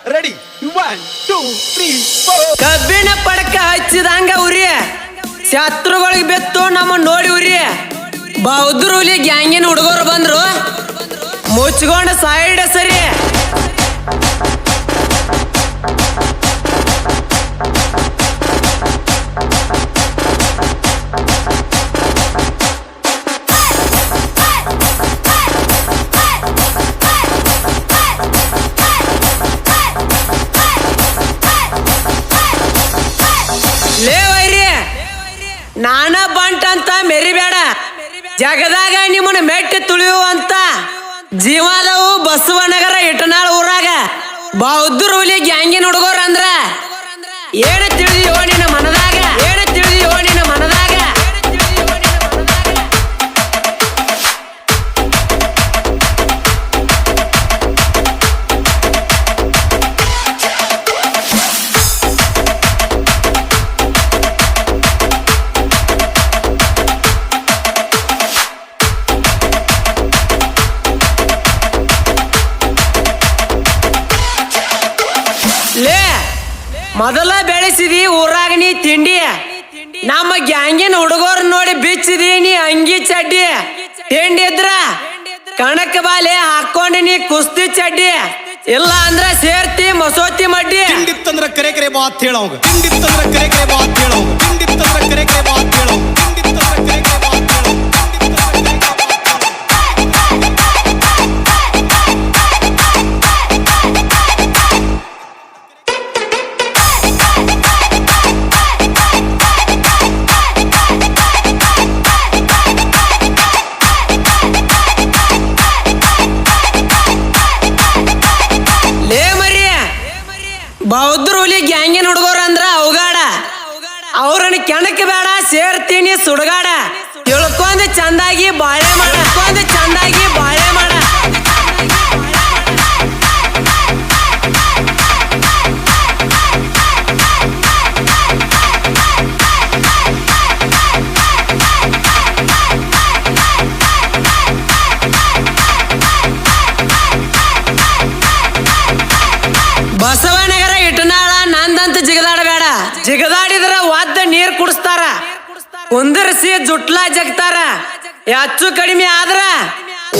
Ready one two three ಕಬ್ಬಿನ ಪಡಕ ಹಚ್ಚಿದಂಗ ಉರಿ. ಶತ್ರುಗಳಿಗೆ ಬೆತ್ತು ನಮ್ಮ ನೋಡಿ ಉರಿ. ಬೌದ್ರು ಹುಲಿ ಗ್ಯಾಂಗಿನ ಹುಡುಗರು ಬಂದ್ರು. ಮುಚ್ಕೊಂಡು ಸೈಡ್ ಸರಿ. ಬಂಟ ಅಂತ ಮೆರಿಬೇಡ. ಜಗದಾಗ ನಿಮ್ಮನ್ನ ಮೆಟ್ಟಿ ತುಳಿಯುವಂತ ಜೀವಾದವು ಬಸವನಗರ ಇಟನಾಳ್ ಊರಾಗ. ಬೌದ್ಧರು ಹುಲಿ ಗ್ಯಾಂಗಿನ ಹುಡುಗರು ಅಂದ್ರ ಏನ ತಿಳಿದಿಯೋ ನಿನ್ನ ಲೇ, ಮೊದಲ ಬೆಳೆಸಿದಿ ಊರಾಗ ನೀ ತಿಂಡಿ. ನಮ್ಮ ಗ್ಯಾಂಗಿನ ಹುಡುಗರು ನೋಡಿ ಬಿಚ್ಚಿದಿ ನೀ ಅಂಗಿ ಚಡ್ಡಿ. ತಿಂಡಿ ಇದ್ರ ಕಣಕ್ ಬಾಲೆ ಹಾಕೊಂಡು ನೀ ಕುಸ್ತಿ ಚಡ್ಡಿ. ಇಲ್ಲ ಅಂದ್ರ ಸೇರ್ತಿ ಮಸೋತಿ ಮಡ್ಡಿ. ತಿಂಡಿತ್ತಂದ್ರ ಕರೆ ಕರೆ ಬಾತ್ ಹೇಳೋಗ ತಿಂಡಿತ್ತಂದ್ರ ಕರೆ ಕರೆ ಬಾತ್ ಹೇಳೋಗ ತಿಂಡಿತ್ತಂದ್ರ ಕರೆ ಕರೆ ಬಾತ್ ಹೇಳೋಗ ಅವ್ರನ್ನ ಕೆಣಕ್ ಬೇಡ ಸೇರ್ತೀನಿ ಸುಡಗಾಡ. ತಿಳ್ಕೊಂಡ್ ಚಂದಾಗಿ ಬಾಳೆ ಮಾಡ. ತಿಳ್ಕೊಂಡ್ ಚಂದಾಗಿ ಬಾಳೆ ಮಾಡ. ಕುಂದರ್ಸಿ ಜುಟ್ಲಾ ಜಗ್ತಾರ. ಹೆಚ್ಚು ಕಡಿಮೆ ಆದ್ರ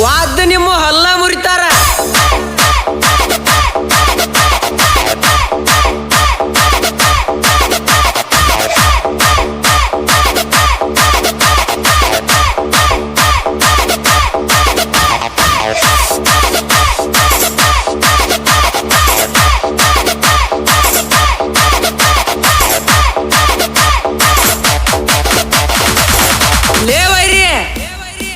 ವಾದ ನಿಮ್ಮ ಹೊಲ್ಲ ಮುರಿತಾರ.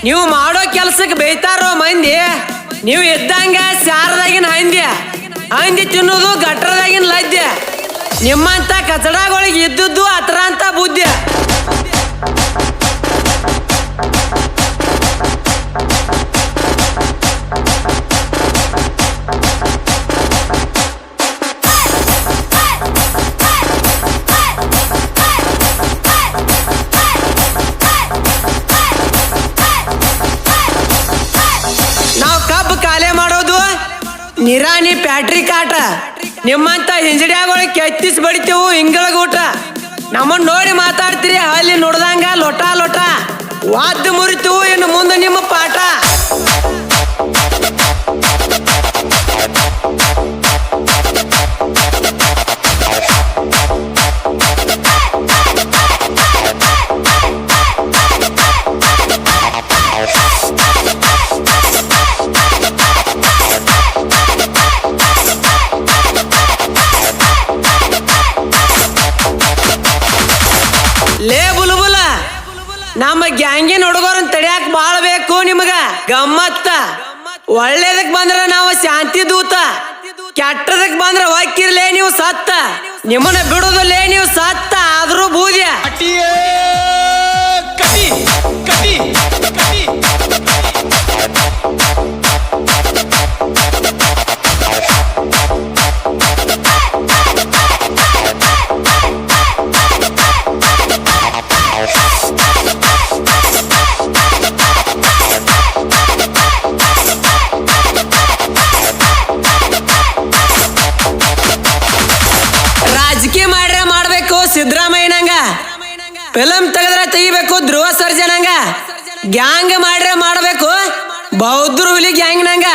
ನೀವು ಮಾಡೋ ಕೆಲ್ಸಕ್ಕೆ ಬೈತಾರೋ ಮಂದಿ, ನೀವು ಇದ್ದಂಗ ಸಾರದಾಗಿನ ಹಂದಿ ಹಂದಿ ತಿನ್ನೋದು ಗಟ್ರದಾಗಿನ ಲದ್ಯ ನಿಮ್ಮಂತ ಕಚಡಗಳಿಗೆ ಇದ್ದದ್ದು ಅತ್ರ ಅಂತ ಬುದ್ಧಿ. ನಿರಾಣಿ ಪ್ಯಾಟ್ರಿ ಕಾಟ ನಿಮ್ಮಂತ ಹಿಂಜಡ್ಯಾಗಳು ಕೆತ್ತಿಸ್ ಬಡಿತೇವು ಹಿಂಗಳಗೂಟ ನಮ್ಮನ್ನ ನೋಡಿ ಮಾತಾಡ್ತೀರಿ, ಅಲ್ಲಿ ನೋಡ್ದಂಗ ಲೊಟ ಲೊಟ. ವಾದ್ಯ ಮುರಿತು ಇನ್ನು ಮುಂದೆ ನಿಮ್ಮ ಪಾಠ. ನಮ್ಮ ಗ್ಯಾಂಗಿನ ಹುಡುಗರನ್ನ ತಡಿಯಾಕ ಬಾಳ ಬೇಕು ನಿಮಗ. ಗಮ್ಮತ್ತ. ಒಳ್ಳೇದಕ್ ಬಂದ್ರ ನಾವು ಶಾಂತಿ ದೂತ. ಕೆಟ್ಟದಕ್ ಬಂದ್ರ ಹೊಕ್ಕಿರ್ಲೇ ನೀವು ಸತ್ತ. ನಿಮ್ಮನ್ನ ಬಿಡುದಲ್ಲೇ ನೀವು ಸತ್ತ. ಆದ್ರೂ ಬೂದ್ಯ. ಫಿಲಂ ತೆಗೆದ್ರೆ ತೆಗಿಬೇಕು ಧ್ರುವ ಸರ್ಜನಂಗ. ಗ್ಯಾಂಗ್ ಮಾಡ್ರೆ ಮಾಡಬೇಕು. ಬೌದ್ಧರು ಹುಲಿ ಗ್ಯಾಂಗ್ ನಂಗ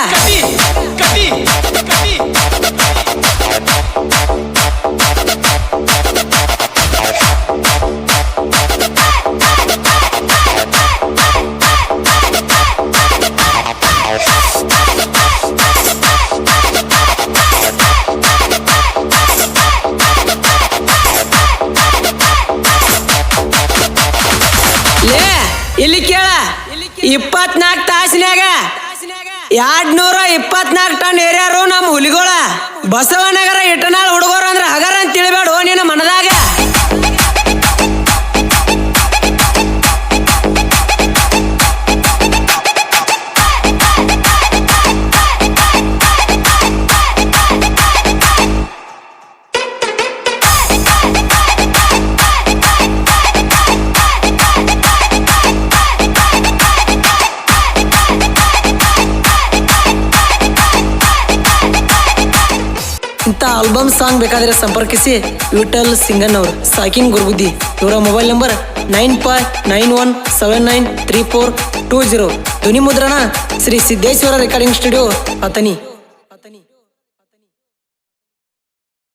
ಇಪ್ಪತ್ನಾಲ್ಕು ತಾಸಿನಾಗ ಎರಡ್ ನೂರ ಇಪ್ಪತ್ನಾಲ್ಕು ಟನ್ ಏರಿಯಾರು ನಮ್ಮ ಹುಲಿಗೋಳ ಬಸವನಗರ ಇಟನಾಳ್ ಹುಡುಗರು ಆಲ್ಬಮ್ ಸಾಂಗ್ ಬೇಕಾದರೆ ಸಂಪರ್ಕಿಸಿ ವಿಠಲ್ ಸಿಂಗನ್ ಅವರು, ಸಾಕಿನ್ ಗುರುಬುದ್ದಿ ಇವರ mobile number nine five nine one seven nine three four two zero ಧ್ವನಿ ಮುದ್ರಣ ಶ್ರೀ ಸಿದ್ದೇಶ್ವರ ರೆಕಾರ್ಡಿಂಗ್ ಸ್ಟುಡಿಯೋ ಅತನಿ